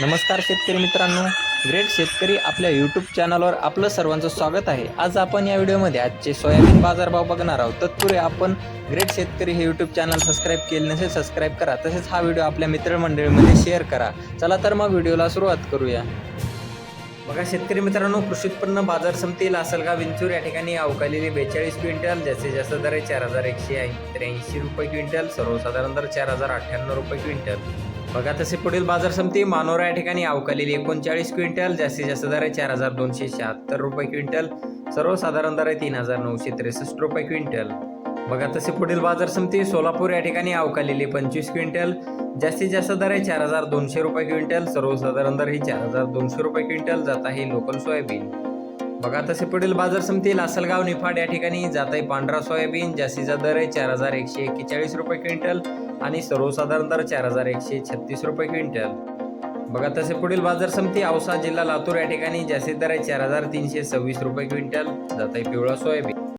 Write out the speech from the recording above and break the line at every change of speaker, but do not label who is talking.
नमस्कार शेतकरी मित्रांनो. ग्रेट शेतकरी आपल्या यूट्यूब चॅनलवर आपलं सर्वांचं स्वागत आहे. आज आपण या व्हिडिओमध्ये आजचे सोयाबीन बाजारभाव बघणार आहोत. तत्पूर्वी आपण ग्रेट शेतकरी हे यूट्यूब चॅनल सबस्क्राईब केले नसेल सबस्क्राईब करा. तसेच हा व्हिडिओ आपल्या मित्रमंडळीमध्ये शेअर करा. चला तर मग व्हिडिओला सुरुवात करूया. बघा शेतकरी मित्रांनो कृषी उत्पन्न बाजार समिती लासलगाव विंचूर या ठिकाणी अवकालेली बेचाळीस क्विंटल जास्तीत जास्त दर आहे चार हजार एकशे ऐं- त्र्याऐंशी रुपये क्विंटल सर्वसाधारण दर चार हजार अठ्ठ्याण्णव रुपये क्विंटल. बघा तसे पुढील बाजार समिती मानोरा या ठिकाणी अवकालेली एकोणचाळीस क्विंटल जास्तीत जास्त दर आहे चार हजार दोनशे शहात्तर रुपये क्विंटल सर्वसाधारण दर आहे तीन हजार नऊशे त्रेसष्ट रुपये क्विंटल. बघा तसे पुढील बाजार समिती सोलापूर या ठिकाणी अवकालेली पंचवीस क्विंटल जास्तीत जास्त दर आहे चार हजार दोनशे रुपये क्विंटल सर्वसाधारण दर ही चार हजार दोनशे रुपये क्विंटल जात आहे लोकल सोयाबीन. बघा तसे पुढील बाजार समिती लासलगाव निफाड या ठिकाणी जात आहे पांढरा सोयाबीन जास्तीचा दर आहे चार हजार एकशे एक्केचाळीस रुपये क्विंटल आणि सर्वसाधारण दर चार हजार एकशे छत्तीस रुपये क्विंटल. बघा तसे पुढील बाजार समिती औसा जिल्हा लातूर या ठिकाणी जास्तीत दर आहे चार हजार तीनशे सव्वीस रुपये क्विंटल. जात आहे पिवळा सोयाबीन.